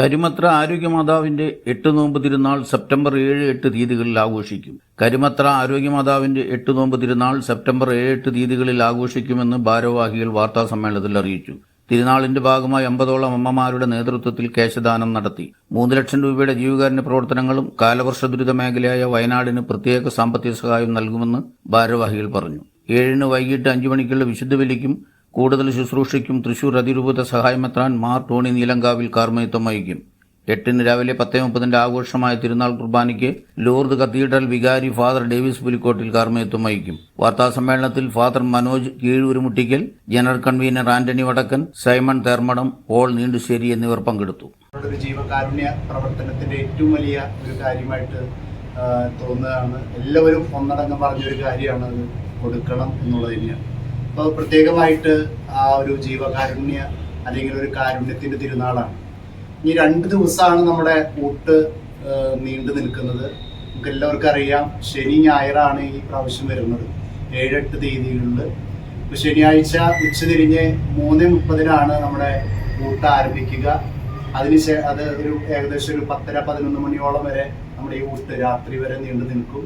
കരിമത്ര ആരോഗ്യമാതാവിന്റെ എട്ട് നോമ്പ് തിരുനാൾ സെപ്റ്റംബർ ഏഴ് എട്ട് തീയതികളിൽ ആഘോഷിക്കും. കരിമത്ര ആരോഗ്യമാതാവിന്റെ എട്ട് നോമ്പ് തിരുനാൾ സെപ്റ്റംബർ ഏഴ് എട്ട് തീയതികളിൽ ആഘോഷിക്കുമെന്ന് ഭാരവാഹികൾ വാർത്താ സമ്മേളനത്തിൽ അറിയിച്ചു. തിരുനാളിന്റെ ഭാഗമായി അമ്പതോളം അമ്മമാരുടെ നേതൃത്വത്തിൽ കേശദാനം നടത്തി. മൂന്ന് ലക്ഷം രൂപയുടെ ജീവകാരുണ്യ പ്രവർത്തനങ്ങളും കാലവർഷ ദുരിത മേഖലയായ വയനാടിന് പ്രത്യേക സാമ്പത്തിക സഹായം നൽകുമെന്ന് ഭാരവാഹികൾ പറഞ്ഞു. ഏഴിന് വൈകിട്ട് അഞ്ചു മണിക്കുള്ള വിശുദ്ധ ബലിക്കും കൂടുതൽ ശുശ്രൂഷയ്ക്കും തൃശൂർ അതിരൂപത സഹായമെത്താൻ മാർ ടോണി നീലങ്കാവിൽ കാർമയത്വം വഹിക്കും. എട്ടിന് രാവിലെ പത്തേ മുപ്പതിന്റെ ആഘോഷമായ തിരുനാൾ കുർബാനയ്ക്ക് ലോർദ് കത്തീഡ്രൽ വികാരി ഫാദർ ഡേവിസ് പുലിക്കോട്ടിൽ കാർമ്മയുത്വം വഹിക്കും. വാർത്താസമ്മേളനത്തിൽ father Manoj Keezhurumuttikkal general convener Antony Vadakkan Simon Thermadam Paul നീണ്ടുശ്ശേരി എന്നിവർ പങ്കെടുത്തു. ഒരു ജീവകാരുണ്യ പ്രവർത്തനത്തിന്റെ ഏറ്റവും വലിയ ഒരു കാര്യമായിട്ട് തോന്നുകയാണ്. എല്ലാവരും ഒന്നടങ്കം പറഞ്ഞൊരു കാര്യമാണ് കൊടുക്കണം എന്നുള്ളത് തന്നെയാണ് അപ്പോൾ പ്രത്യേകമായിട്ട് ആ ഒരു ജീവകാരുണ്യ അല്ലെങ്കിൽ ഒരു കാരുണ്യത്തിന്റെ തിരുനാളാണ്. ഈ രണ്ട് ദിവസമാണ് നമ്മുടെ ഊട്ട് നീണ്ടു നിൽക്കുന്നത്. നമുക്ക് എല്ലാവർക്കും അറിയാം ശനി ഞായറാണ് ഈ പ്രാവശ്യം വരുന്നത്. ഏഴെട്ട് തീയതികളിൽ ഇപ്പൊ ശനിയാഴ്ച ഉച്ചതിരിഞ്ഞ് മൂന്ന് മുപ്പതിനാണ് നമ്മുടെ ഊട്ട് ആരംഭിക്കുക. അതിനുശേ അത് ഒരു ഏകദേശം ഒരു പത്തര പതിനൊന്ന് മണിയോളം വരെ നമ്മുടെ ഈ ഊട്ട് രാത്രി വരെ നീണ്ടു നിൽക്കും.